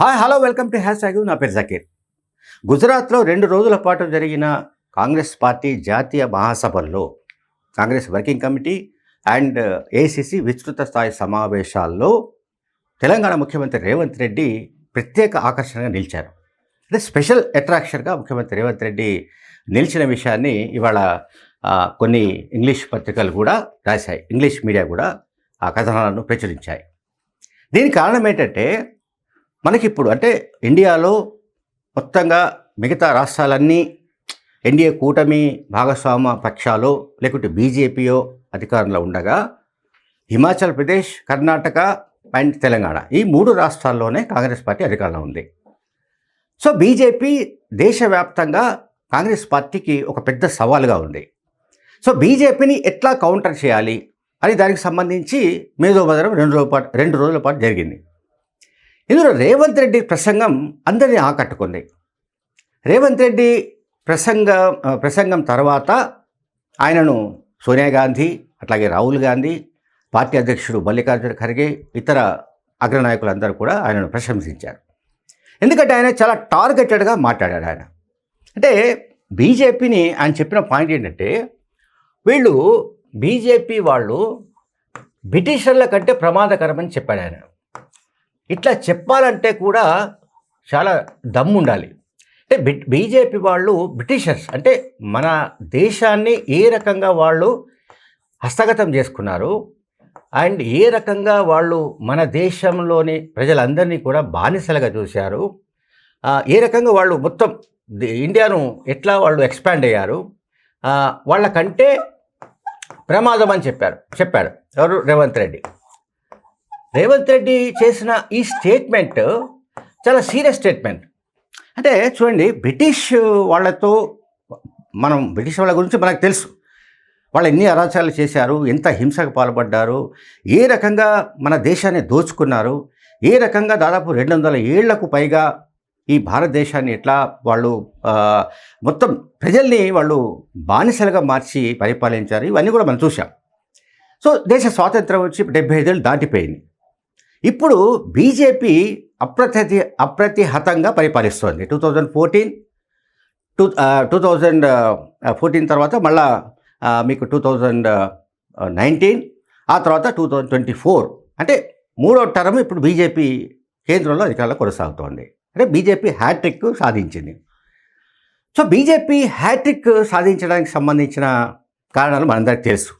Hi hello welcome to hashtag. నా పేరు జకీర్. గుజరాత్లో రెండు రోజుల పాటు జరిగిన కాంగ్రెస్ పార్టీ జాతీయ మహాసభల్లో Congress working committee and ACC విస్తృత స్థాయి సమావేశాల్లో తెలంగాణ ముఖ్యమంత్రి రేవంత్ రెడ్డి ప్రత్యేక ఆకర్షణగా నిలిచారు. అంటే స్పెషల్ అట్రాక్షన్గా ముఖ్యమంత్రి రేవంత్ రెడ్డి నిలిచిన విషయాన్ని ఇవాళ కొన్ని ఇంగ్లీష్ పత్రికలు కూడా రాశాయి. ఇంగ్లీష్ మీడియా కూడా ఆ కథనాలను ప్రచురించాయి. దీనికి కారణం ఏంటంటే మనకి ఇప్పుడు అంటే ఇండియాలో మొత్తంగా మిగతా రాష్ట్రాలన్నీ ఎన్డీఏ కూటమి భాగస్వామ పక్షాలు లేకుంటే బీజేపీయో అధికారంలో ఉండగా హిమాచల్ ప్రదేశ్ కర్ణాటక అండ్ తెలంగాణ ఈ మూడు రాష్ట్రాల్లోనే కాంగ్రెస్ పార్టీ అధికారంలో ఉంది. సో బీజేపీ దేశవ్యాప్తంగా కాంగ్రెస్ పార్టీకి ఒక పెద్ద సవాలుగా ఉంది. సో బీజేపీని ఎట్లా కౌంటర్ చేయాలి అని దానికి సంబంధించి మేధోబదనం రెండు రోజుల పాటు రెండు రోజుల పాటు జరిగింది. ఇందులో రేవంత్ రెడ్డి ప్రసంగం అందరినీ ఆకట్టుకుంది. రేవంత్ రెడ్డి ప్రసంగ ప్రసంగం తర్వాత ఆయనను సోనియా గాంధీ అట్లాగే రాహుల్ గాంధీ పార్టీ అధ్యక్షుడు మల్లికార్జున ఖర్గే ఇతర అగ్రనాయకులందరూ కూడా ఆయనను ప్రశంసించారు. ఎందుకంటే ఆయన చాలా టార్గెటెడ్గా మాట్లాడాడు ఆయన. అంటే బీజేపీని ఆయన చెప్పిన పాయింట్ ఏంటంటే వీళ్ళు బీజేపీ వాళ్ళు బ్రిటిషర్ల కంటే ప్రమాదకరమని చెప్పాడు ఆయన. ఇట్లా చెప్పాలంటే కూడా చాలా దమ్ము ఉండాలి అంటే బి- బీజేపీ వాళ్ళు బ్రిటిషర్స్ అంటే మన దేశాన్ని ఏ రకంగా వాళ్ళు హస్తగతం చేసుకున్నారు అండ్ ఏ రకంగా వాళ్ళు మన దేశంలోని ప్రజలందరినీ కూడా బానిసలుగా చూశారు ఏ రకంగా వాళ్ళు మొత్తం ఇండియాను ఎట్లా వాళ్ళు ఎక్స్పాండ్ అయ్యారు వాళ్ళకంటే ప్రమాదం అని చెప్పారు చెప్పాడు ఎవరు? రేవంత్ రెడ్డి. రేవంత్ రెడ్డి చేసిన ఈ స్టేట్మెంట్ చాలా సీరియస్ స్టేట్మెంట్ అంటే చూడండి బ్రిటిష్ వాళ్ళతో మనం బ్రిటిష్ వాళ్ళ గురించి మనకు తెలుసు. వాళ్ళు ఎన్ని అరాచకాలు చేశారు ఎంత హింసకు పాల్పడ్డారు ఏ రకంగా మన దేశాన్ని దోచుకున్నారు ఏ రకంగా దాదాపు రెండు వందల ఏళ్ళకు పైగా ఈ భారతదేశాన్ని ఎట్లా వాళ్ళు మొత్తం ప్రజల్ని వాళ్ళు బానిసలుగా మార్చి పరిపాలించారు ఇవన్నీ కూడా మనం చూసాం సో దేశ స్వాతంత్రం వచ్చి డెబ్బై ఐదేళ్ళు దాటిపోయింది. ఇప్పుడు బీజేపీ అప్రతి అప్రతిహతంగా పరిపాలిస్తోంది. Two thousand fourteen two two thousand fourteen తర్వాత మళ్ళా మీకు టూ థౌజండ్ నైన్టీన్ ఆ తర్వాత టూ థౌజండ్ ట్వంటీ ఫోర్ అంటే మూడో టర్మ్ ఇప్పుడు బీజేపీ కేంద్రంలో అధికారంలో కొనసాగుతోంది. అంటే బీజేపీ హ్యాట్రిక్ సాధించింది. సో బీజేపీ హ్యాట్రిక్ సాధించడానికి సంబంధించిన కారణాలు మనందరికీ తెలుసు.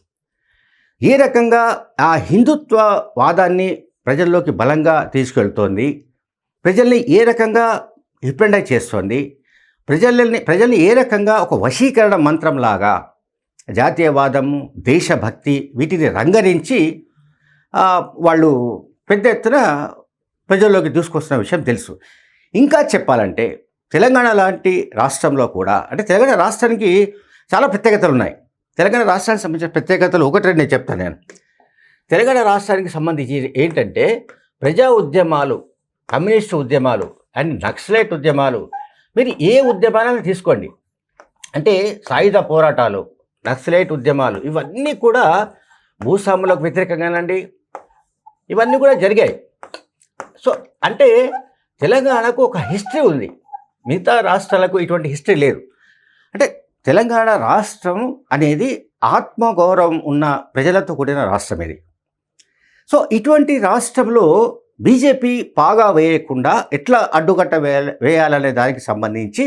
ఏ రకంగా ఆ హిందుత్వ వాదాన్ని ప్రజల్లోకి బలంగా తీసుకెళ్తోంది. ప్రజల్ని ఏ రకంగా రిప్రజెంట్ చేస్తోంది? ప్రజల్ని ప్రజల్ని ఏ రకంగా ఒక వశీకరణ మంత్రంలాగా జాతీయవాదము దేశభక్తి వీటిని రంగరించి వాళ్ళు పెద్ద ఎత్తున ప్రజల్లోకి తీసుకొస్తున్న విషయం తెలుసు. ఇంకా చెప్పాలంటే తెలంగాణ లాంటి రాష్ట్రంలో కూడా అంటే తెలంగాణ రాష్ట్రానికి చాలా ప్రత్యేకతలు ఉన్నాయి తెలంగాణ రాష్ట్రానికి సంబంధించిన ప్రత్యేకతలు ఒకటి నేను చెప్తాను నేను. తెలంగాణ రాష్ట్రానికి సంబంధించి ఏంటంటే ప్రజా ఉద్యమాలు కమ్యూనిస్టు ఉద్యమాలు అండ్ నక్సలైట్ ఉద్యమాలు. మీరు ఏ ఉద్యమాలను తీసుకోండి? అంటే సాయుధ పోరాటాలు నక్సలైట్ ఉద్యమాలు ఇవన్నీ కూడా భూస్వాములకు వ్యతిరేకంగానండి. ఇవన్నీ కూడా జరిగాయి. సో అంటే తెలంగాణకు ఒక హిస్టరీ ఉంది. మిగతా రాష్ట్రాలకు ఇటువంటి హిస్టరీ లేదు. అంటే తెలంగాణ రాష్ట్రం అనేది ఆత్మగౌరవం ఉన్న ప్రజలతో కూడిన రాష్ట్రం ఇది. సో ఇటువంటి రాష్ట్రంలో బీజేపీ పాగా వేయకుండా ఎట్లా అడ్డుకట్ట వేయాల వేయాలనే దానికి సంబంధించి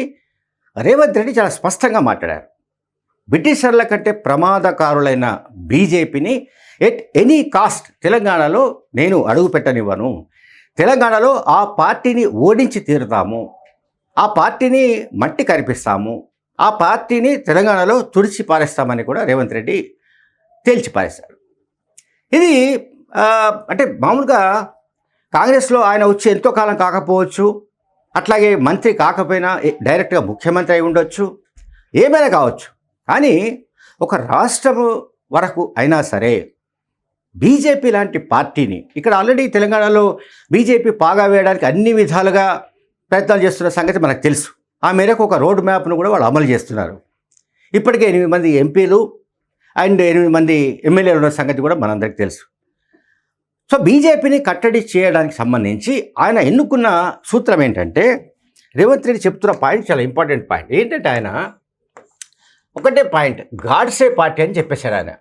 రేవంత్ రెడ్డి చాలా స్పష్టంగా మాట్లాడారు. బ్రిటిషర్ల కంటే ప్రమాదకారులైన బీజేపీని ఎట్ ఎనీ కాస్ట్ తెలంగాణలో నేను అడుగు పెట్టనివ్వను. తెలంగాణలో ఆ పార్టీని ఓడించి తీరుతాము. ఆ పార్టీని మట్టి కరిపిస్తాము. ఆ పార్టీని తెలంగాణలో తుడిచి పారేస్తామని కూడా రేవంత్ రెడ్డి తేల్చి పారేశారు ఇది అంటే మామూలుగా కాంగ్రెస్లో ఆయన వచ్చి ఎంతో కాలం కాకపోవచ్చు అట్లాగే మంత్రి కాకపోయినా డైరెక్ట్గా ముఖ్యమంత్రి అయి ఉండొచ్చు ఏమైనా కావచ్చు. కానీ ఒక రాష్ట్రము వరకు అయినా సరే బీజేపీ లాంటి పార్టీని ఇక్కడ ఆల్రెడీ తెలంగాణలో బీజేపీ పాగా వేయడానికి అన్ని విధాలుగా ప్రయత్నాలు చేస్తున్న సంగతి మనకు తెలుసు. ఆ మేరకు ఒక రోడ్ మ్యాప్ను కూడా వాళ్ళు అమలు చేస్తున్నారు. ఇప్పటికే ఎనిమిది మంది ఎంపీలు అండ్ ఎనిమిది మంది ఎమ్మెల్యేలు ఉన్న సంగతి కూడా మనందరికీ తెలుసు. సో బీజేపీని కట్టడి చేయడానికి సంబంధించి ఆయన ఎన్నుకున్న సూత్రం ఏంటంటే రేవంత్ రెడ్డి చెప్తున్న పాయింట్ చాలా ఇంపార్టెంట్ పాయింట్. ఏంటంటే ఆయన ఒకటే పాయింట్ గాడ్సే పార్టీ అని చెప్పేశాడు ఆయన.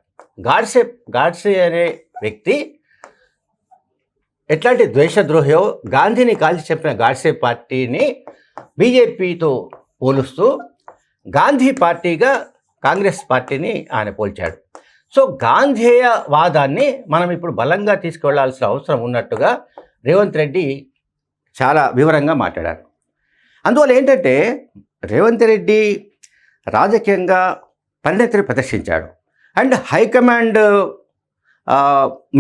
గాడ్సే గాడ్సే అనే వ్యక్తి ఎట్లాంటి ద్వేషద్రోహో గాంధీని కాల్చి చెప్పిన గాడ్సే పార్టీని బీజేపీతో పోలుస్తూ గాంధీ పార్టీగా కాంగ్రెస్ పార్టీని ఆయన పోల్చాడు. సో గాంధేయ వాదాన్ని మనం ఇప్పుడు బలంగా తీసుకువెళ్ళాల్సిన అవసరం ఉన్నట్టుగా రేవంత్ రెడ్డి చాలా వివరంగా మాట్లాడారు. అందువల్ల ఏంటంటే రేవంత్ రెడ్డి రాజకీయంగా పరిణతిని ప్రదర్శించాడు. అండ్ హైకమాండ్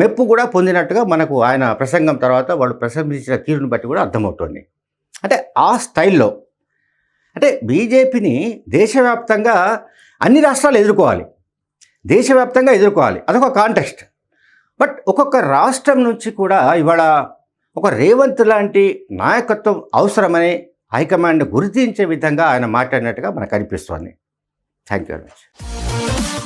మెప్పు కూడా పొందినట్టుగా మనకు ఆయన ప్రసంగం తర్వాత వాళ్ళు ప్రసంగించిన తీరుని బట్టి కూడా అర్థమవుతుంది. అంటే ఆ స్టైల్లో అంటే బీజేపీని దేశవ్యాప్తంగా అన్ని రాష్ట్రాలు ఎదుర్కోవాలి. దేశవ్యాప్తంగా ఎదుర్కోవాలి. అదొక కాంటెక్స్ట్ బట్ ఒక్కొక్క రాష్ట్రం నుంచి కూడా ఇవాళ ఒక రేవంత్ లాంటి నాయకత్వం అవసరమని హైకమాండ్ గుర్తించే విధంగా ఆయన మాట్లాడినట్టుగా మనకు అనిపిస్తోంది. Thank you very much